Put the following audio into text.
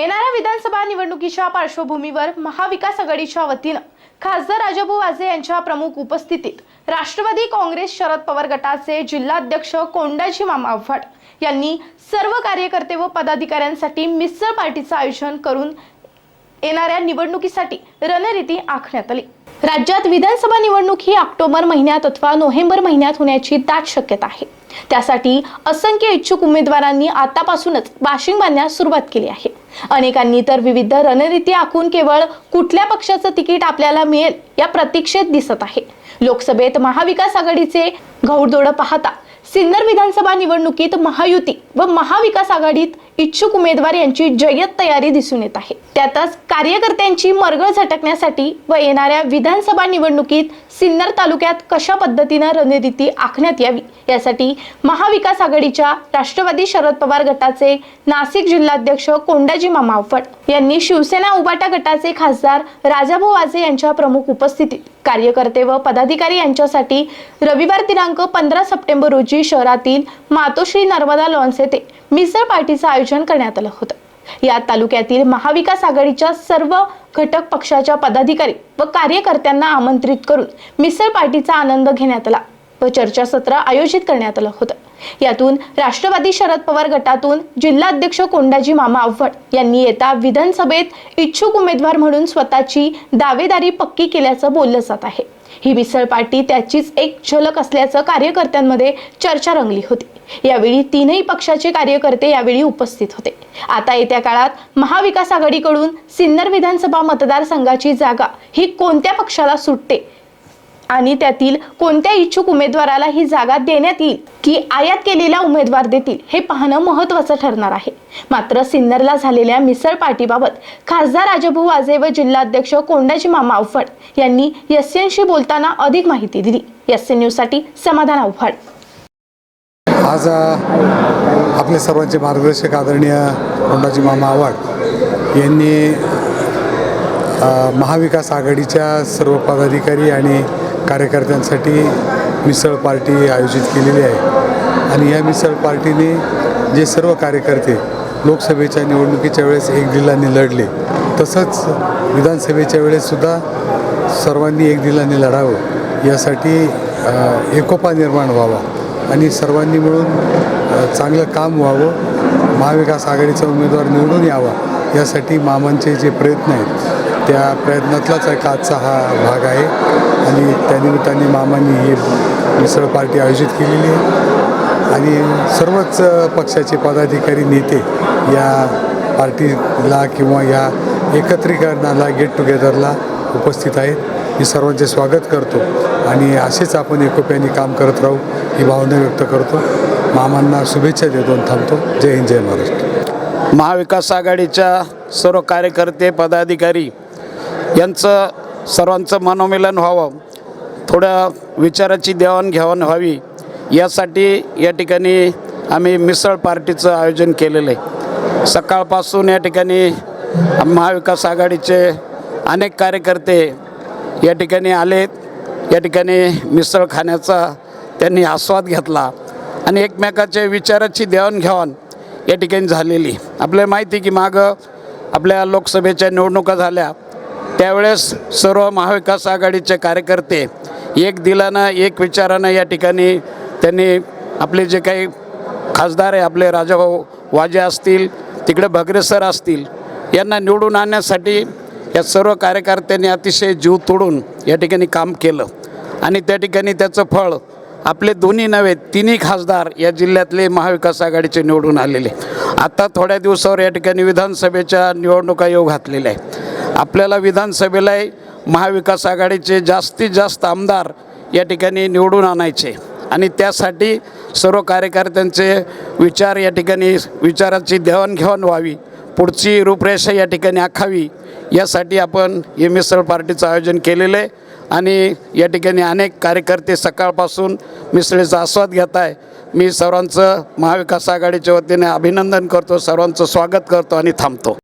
येणाऱ्या विधानसभा निवडणुकीच्या पार्श्वभूमीवर महाविकास आघाडीच्या वतीनं खासदार राजाभाऊ वाजे यांच्या प्रमुख उपस्थितीत राष्ट्रवादी काँग्रेस शरद पवार गटाचे जिल्हाध्यक्ष कोंडाजी मामा आव्हाड यांनी सर्व कार्यकर्ते व पदाधिकाऱ्यांसाठी मिसळ पार्टीचं आयोजन करून येणाऱ्या निवडणुकीसाठी रणनीती आखण्यात आली. राज्यात विधानसभा निवडणूक ही ऑक्टोबर महिन्यात अथवा नोव्हेंबर महिन्यात होण्याची दाट शक्यता आहे. त्यासाठी असंख्य इच्छुक उमेदवारांनी आतापासूनच बाशिंग बांधण्यास सुरुवात केली आहे. अनेकांनी तर विविध रणनीती आखून केवळ कुठल्या पक्षाचं तिकीट आपल्याला मिळेल या प्रतीक्षेत दिसत आहे. लोकसभेत महाविकास आघाडीचे घौडदौड पाहता सिन्नर विधानसभा निवडणुकीत महायुती व महाविकास आघाडीत इच्छुक उमेदवार यांची जय्यत तयारी दिसून येत आहे. त्यातच कार्यकर्त्यांची मरगळ झटकण्यासाठी व येणाऱ्या विधानसभा निवडणुकीत सिन्नर तालुक्यात कशा पद्धतीनं रणनीती आखण्यात यावी? यासाठी महाविकास आघाडीच्या राष्ट्रवादी शरद पवार गटाचे नाशिक जिल्हाध्यक्ष कोंडाजी मामावफड यांनी शिवसेना उबाटा गटाचे खासदार राजाभाऊ वाजे यांच्या प्रमुख उपस्थितीत कार्यकर्ते व पदाधिकारी यांच्यासाठी रविवार दिनांक पंधरा सप्टेंबर रोजी शहरातील मातोश्री नर्मदा लॉन्स येथे मिसळ पार्टीचं आयोजन करण्यात आलं होतं. या तालुक्यातील महाविकास आघाडीच्या सर्व घटक पक्षाच्या पदाधिकारी व कार्यकर्त्यांना आमंत्रित करून मिसळ पार्टीचा आनंद घेण्यात आला व चर्चासत्र आयोजित करण्यात आलं होतं. यातून राष्ट्रवादी शरद पवार गटातून जिल्हाध्यक्ष कोंडाजी मामा आव्हाड यांनी येता विधानसभेत इच्छुक उमेदवार म्हणून स्वतःची दावेदारी पक्की केल्याचं बोललं जात आहे. ही मिसळ पार्टी त्याचीच एक झलक असल्याचं कार्यकर्त्यांमध्ये चर्चा रंगली होती. यावेळी तीनही पक्षाचे कार्यकर्ते यावेळी उपस्थित होते. आता येत्या काळात महाविकास आघाडीकडून सिन्नर विधानसभा मतदारसंघाची जागा ही कोणत्या पक्षाला सुटते आणि त्यातील कोणत्या इच्छुक उमेदवाराला ही जागा देण्यात येईल की आयात केलेला उमेदवार देतील हे पाहणं महत्वाचं ठरणार आहे. मात्र सिन्नरला झालेल्या मिसळ पार्टीबाबत खासदार राजाभाऊ वाजे व जिल्हाध्यक्ष कोंडाजी मामा अवफड यांनी यस्यांशी बोलताना अधिक माहिती दिली. एस एन न्यूजसाठी समाधान अवफड आज आपले सर्वांचे मार्गदर्शक आदरणीय कोंडाजी मामा आव्हाड यांनी महाविकास आघाडीच्या सर्व पदाधिकारी आणि कार्यकर्त्यांसाठी मिसळ पार्टी आयोजित केलेली आहे. आणि या मिसळ पार्टीने जे सर्व कार्यकर्ते लोकसभेच्या निवडणुकीच्या वेळेस एक दिलाने लढले तसंच विधानसभेच्या वेळेससुद्धा सर्वांनी एक दिलाने लढावं यासाठी एकोपा निर्माण व्हावा आणि सर्वांनी मिळून चांगलं काम व्हावं महाविकास आघाडीचा उमेदवार निवडून यावा यासाठी मामांचे जे प्रयत्न आहेत त्या प्रयत्नातलाच एक आजचा हा भाग आहे. आणि त्यानिमित्ताने मामांनी ही मिसळ पार्टी आयोजित केलेली आहे. आणि सर्वच पक्षाचे पदाधिकारी नेते या पार्टीला किंवा या एकत्रीकरणाला गेट टुगेदरला उपस्थित आहेत. मी सर्वांचे स्वागत करतो आणि असेच आपण एकोप्याने काम करत राहू ही भावना व्यक्त करतो. मामांना शुभेच्छा देतो आणि थांबतो. जय हिंद जय महाराष्ट्र. महाविकास आघाडीच्या सर्व कार्यकर्ते पदाधिकारी यांचं सर्वांचं मनोमिलन व्हावं थोड्या विचाराची देवाणघेवाण व्हावी यासाठी या ठिकाणी आम्ही मिसळ पार्टीचं आयोजन केलेलं आहे. सकाळपासून या ठिकाणी महाविकास आघाडीचे अनेक कार्यकर्ते या ठिकाणी आलेत. या ठिकाणी मिसळ खाण्याचा त्यांनी आस्वाद घेतला आणि एकमेकाच्या विचाराची देवाणघेवाण या ठिकाणी झालेली. आपल्याला माहिती की मागं आपल्या लोकसभेच्या निवडणुका झाल्या. त्यावेळेस सर्व महाविकास आघाडीचे कार्यकर्ते एक दिलानं एक विचारानं या ठिकाणी त्यांनी आपले जे काही खासदार आहे आपले राजाभाऊ वाजे असतील तिकडे भगरे सर असतील यांना निवडून आणण्यासाठी या सर्व कार्यकर्त्यांनी अतिशय जीव तोडून या ठिकाणी काम केलं. आणि त्या ठिकाणी त्याचं फळ आपले दोन्ही नव्हे तिन्ही खासदार या जिल्ह्यातले महाविकास आघाडीचे निवडून आलेले. आता थोड्या दिवसावर या ठिकाणी विधानसभेच्या निवडणुका येऊ घातलेल्या आहे आपल्याला विधानसभेला महाविकास आघाडीचे जास्तीत जास्त आमदार या ठिकाणी निवडून आणायचे. आणि त्यासाठी सर्व कार्यकर्त्यांचे विचार या ठिकाणी विचाराची देवाणघेवाण व्हावी पुढची रूपरेषा या ठिकाणी आखावी यासाठी आपण हे मिसळ पार्टीचं आयोजन केलेलं आहे. आणि या ठिकाणी अनेक कार्यकर्ते सकाळपासून मिसळीचा आस्वाद घेत आहे. मी सर्वांचं महाविकास आघाडीच्या वतीने अभिनंदन करतो सर्वांचं स्वागत करतो आणि थांबतो.